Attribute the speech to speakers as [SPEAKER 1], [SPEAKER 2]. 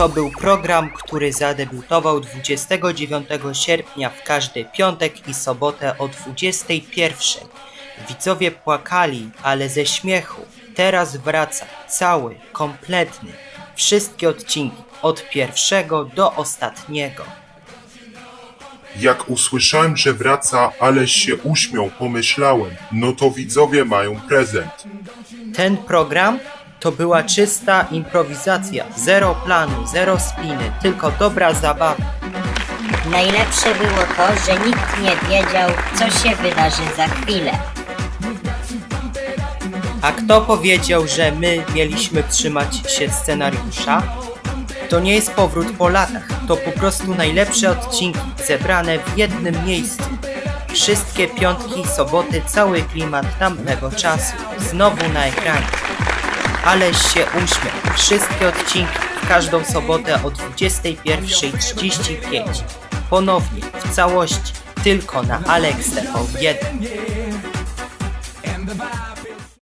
[SPEAKER 1] To był program, który zadebiutował 29 sierpnia w każdy piątek i sobotę o 21. Widzowie płakali, ale ze śmiechu. Teraz wraca cały, kompletny, wszystkie odcinki od pierwszego do ostatniego.
[SPEAKER 2] Jak usłyszałem, że wraca, aleś się uśmiał, pomyślałem, no to widzowie mają prezent.
[SPEAKER 1] Ten program to była czysta improwizacja, zero planu, zero spiny, tylko dobra zabawa.
[SPEAKER 3] Najlepsze było to, że nikt nie wiedział, co się wydarzy za chwilę.
[SPEAKER 1] A kto powiedział, że my mieliśmy trzymać się scenariusza? To nie jest powrót po latach, to po prostu najlepsze odcinki zebrane w jednym miejscu. Wszystkie piątki, soboty, cały klimat tamtego czasu, znowu na ekranie. Aleś się uśmiech, wszystkie odcinki w każdą sobotę o 21.35. Ponownie, w całości, tylko na Alex TV 1.
[SPEAKER 4] and the vibe